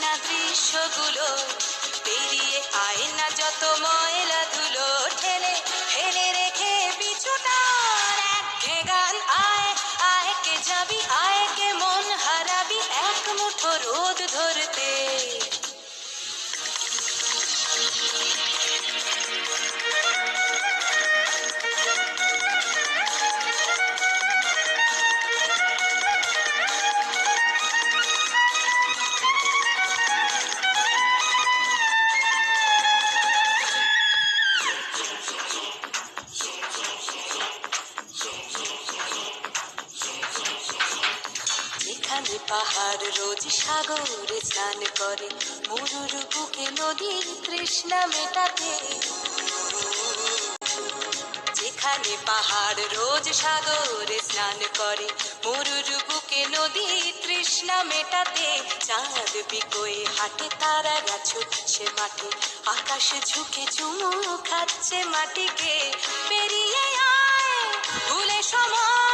পেরিয়েছে না দৃশ্যগুলো পেরিয়ে আয় না যত ময়লা ধুলো ঠেলে ফেলে এখানে পাহাড়, রোজ সাগরে স্নান করে। মরুর বুকে নদীর তৃষ্ণা মেটাতে। যেখানে পাহাড়, রোজ সাগরে স্নান করে। মরুর বুকে নদীর তৃষ্ণা মেটাতে। চাঁদ বিকোয়ে, হাটে তারারা ছুটছে মাঠে। আকাশ ঝুঁকে চুমু খাচ্ছে মাটিকে। পেরিয়ে আয়, ভুলে সময়।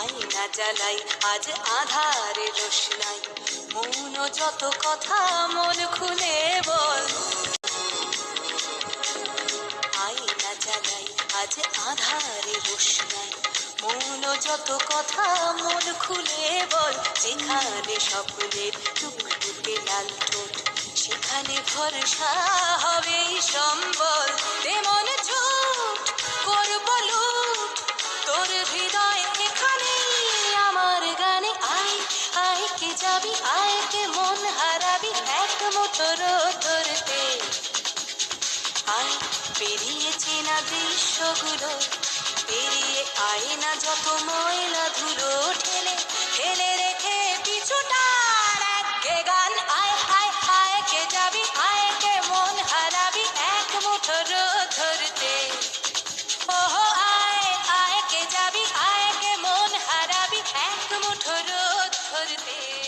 আয়না জ্বালাই, আজ আধারে রোশনাই। মৌন যত কথা, মন খুলে বল। আয়না জ্বালাই, আজ আধারে রোশনাই। মৌন যত কথা, মন খুলে বল। যেখানে স্বপ্নের টুকটুকে লাল ঠোঁট, সেখানে ভরসা হবে সম্বল। তেমন ঝুট করব লুট তোর হৃদয় এখানে আমার গানে আয়। আয় কে যাবি, আয় কে মন হারাবি এক মুঠো রোদ ধরতে। আয়, পেরিয়েছে না দৃশ্যগুলো পেরিয়ে আয় না যত ময়লা ধুলো ঠেলে ঠেলে রেখে পিছুটার এক গান। আয়, হায় হায়, কে যাবি? আয়, কে মন হারাবি? এক মুঠো ধরতে। ওহো, আয় আয়, কে যাবি? আয়, কে মন হারাবি? এক মুঠো ধরতে।